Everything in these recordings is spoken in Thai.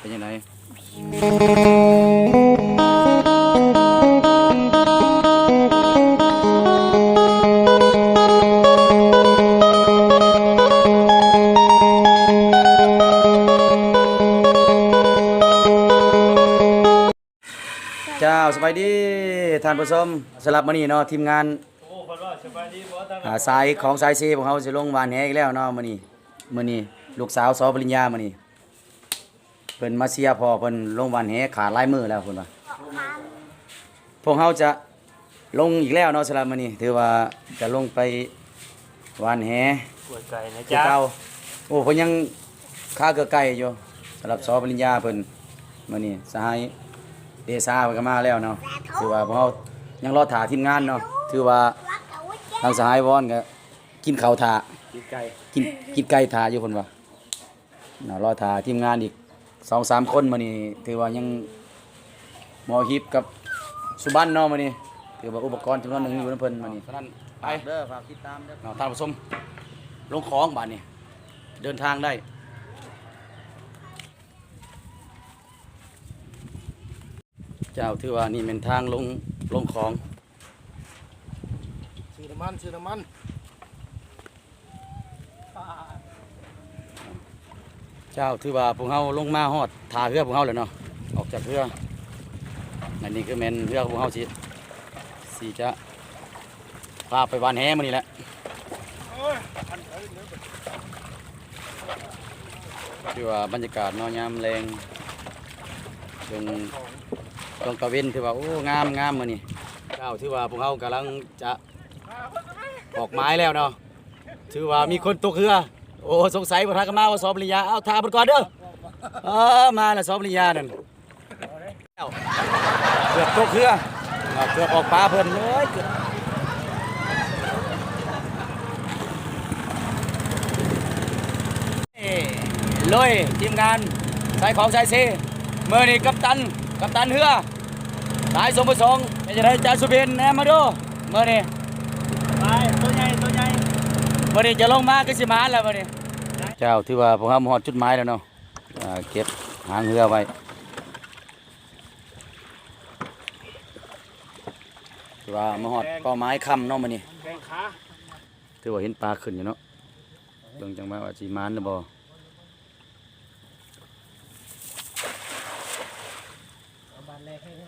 เป็นยังไงเจ้าสบายดีท่านผู้ชมสำหรับมื้อนี้เนาะทีมงานสายดีบ่ตั้งอ่าสายของสายซีของเขาสิลงวานแหอีกแล้วเนาะมื้อนี้มื้อนี้ลูกสาวสอปริญญามื้อนี้ เพิ่นมาเสียพ่อเพิ่นลงวานแหขาดหลายมือแล้วเพิ่นว่าพวกเขาจะลงอีกแล้วเนาะสำหรับมื้อนี้ถือว่าจะลงไปวานแหปวดไก่นะคือจ๊ะเก่าโอ้เพิ่นยังค่าเกือไก่อยู่สำหรับสอปริญญาเพิ่นมื้อนี้สหายเดซ่าเพิ่นก็มาแล้วเนาะถือว่าพวกเขายังรอถ่าทีมงานเนาะถือว่าทางสหายวอนก็กินข้าวถ่ากินไก่ กินกินไก่ทาอยู่คนว่าน่ารอทาทีมงานอีก สองสามคนมานี่ถือว่ายังหมอฮิปกับสุบันเนาะมานี่ถือว่าอุปกรณ์จำนวนหนึ่งอยู่ในเพิ่นมานี่ฉะนั้นไปเด้อฝากติดตามเด้อเอาท่านผู้ชมลงของบ้านนี่เดินทางได้เจ้าถือว่านี่เป็นทางลงลงของ ซื้อน้ำมันซื้อน้ำมัน เจ้าถือว่าพวกเฮาลงมาฮอดทาเรือพวกเฮาแล้วเนาะออกจากเรืออันนี้คือแม่นเรือขอพวกเฮาสิสิจะพาไปวานแหมื้อนี้แหละคือว่าบรรยากาศนาะยามแรงตรงตรงตะเวนถือว่าโอ้งามงามมื้อนี้เจ้าถือว่าพวกเฮากำลังจะออกไม้แล้วเนาะถือว่ามีคนตกเรือ โอ้สงสัยบ่ทักกันมาว่าสอบปริญญาเอาทาเพิ่นก่อนเด้อเออมาแล้วสอบปริญญานั่นเกือบตกเรืออ่าเกือบออกปลาเพิ่นเอ้ยเกือบลยทีมงานใสายของใสายซีเมื่อนี้กัปตันกัปตันเรือสายสมประสงค์เป็นจะได้จ่าสุบินแหนมมาดูเมื่อนี้ไปตัวใหญ่ วใหญ่เมื่อนี้จะลงมาก็สิมาแล้วเมื่อนี้เจ้าถือว่าพวกเราหอดจุดหมายแล้วเนาะอ่าเก็บหางเรือไว้ถือว่ามาหอดเป้าหมายค่ำเนาะมื่อนี้แข้งขาถือว่าเห็นปลาขึ้นอยู่เนาะเบิ่งจังว่าว่าสิมานหรือบ่โ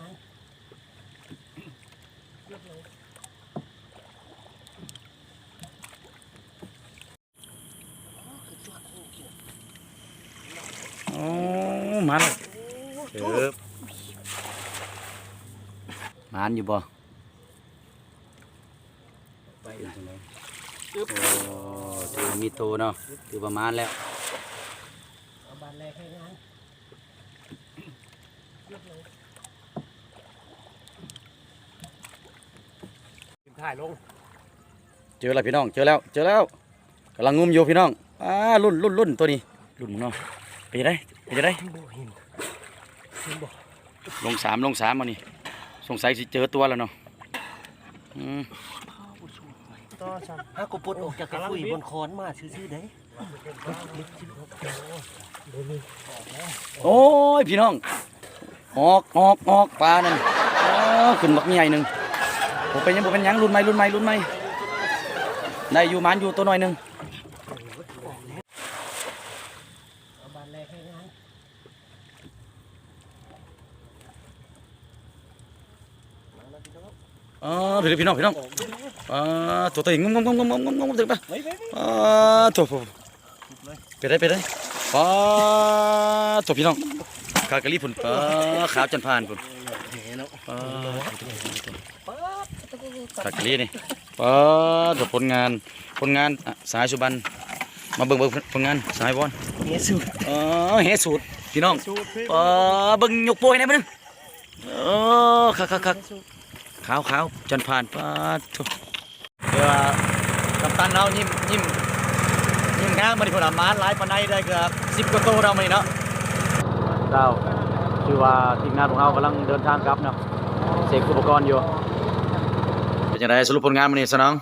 มาแล้วเถิบมานอยู่บ่ไปจังไดโอ้ถือว่ามีโตเนาะถือประมาณแล้วทีมถ่ายลง เจอแล้วพี่น้อง เจอแล้ว เจอแล้วกำลังงุมอยู่พี่น้องอ่ารุ่นรุ่นรุ่นตัวนี้รุ่นเนาะ ไปจะได้ไปจะได้บ่เห็นลงสามลงสามมานี่สงสัยสิเจอตัวแล้วเนาะอืมต่อซ้ถ้ากูปลดออกจากกระปุยบนคอนมาซื่อๆเด้โอ้ยพี่น้องออกออกออกปลานั่นอ๋อขึ้นบักใหญ่หนึ่งผมเป็นหยังผมเป็นหยังรุ่นใหม่รุ่นใหม่รุ่นใหม่ได้อยู่หมันอยู่ตัวน้อยหนึ่ง อ๋อพี่พี่น้องพี่น้องอ่าตัวตัวงงงงงงงงงงถึงปะอ่าตัวไปได้ไปได้อ่าตัวพี่น้องขากะลีพุ่นอ่าขาวจนผ่านพุ่นอ่าขากะลีนี่อ่าตัวผลงานผลงานสายสุบันมาเบิ่งเบิ่งผลงานสายวอนเฮ้สุดอ่าเฮสูตรพี่น้องำสูตรพี่อ่าเบิ่งยกโปรยนะมั้งเออคักคักคัก ขาวขาวจนผ่านป้าทุเดี๋ยวกัปตันเรายิ้มยิ้มยิ้มงามมาดิพลามาหลายปานใดได้เกือบสิบกว่าโตเรามานี่เนาะเจ้าชื่อว่าทีมงานของเรากำลังเดินทางกลับเนาะเสกอุปกรณ์อยู่เป็นยังไงสรุปผลงานมานี่สนอง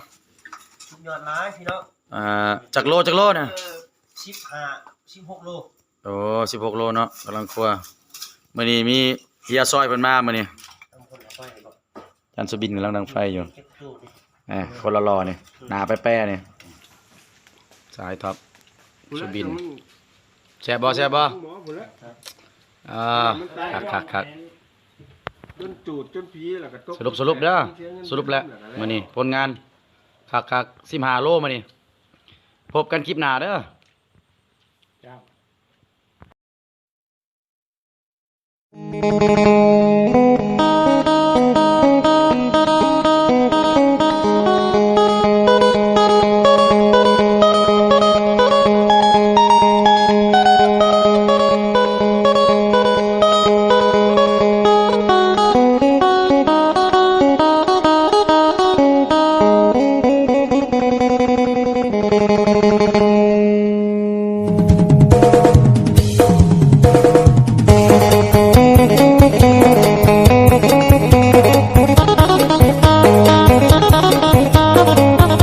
ยอดร้ายพี่น้องอ่าจากโลจากโลนะสิบห้าสิบหกโลโอ้สิบหกโลเนาะกำลังครัวมื้อนี้มีเฮียซอยเพิ่นมามื้อนี้ ทำคนละไฟบอก จันสุบินกำลังดังไฟอยู่เก็บตู้ดิแหมคนละรอนี่หนาแป้ๆนี่สายท็อปสุบินแซ่บบ่แซ่บบ่หมอพุ่นละอ่าคักคักคักจนจูดจนผีแล้วก็ตกสรุปสรุปเด้อสรุปแล้วมื้อนี้ผลงานคักคัก15โลมื้อนี้พบกันคลิปหน้าเด้อจ้า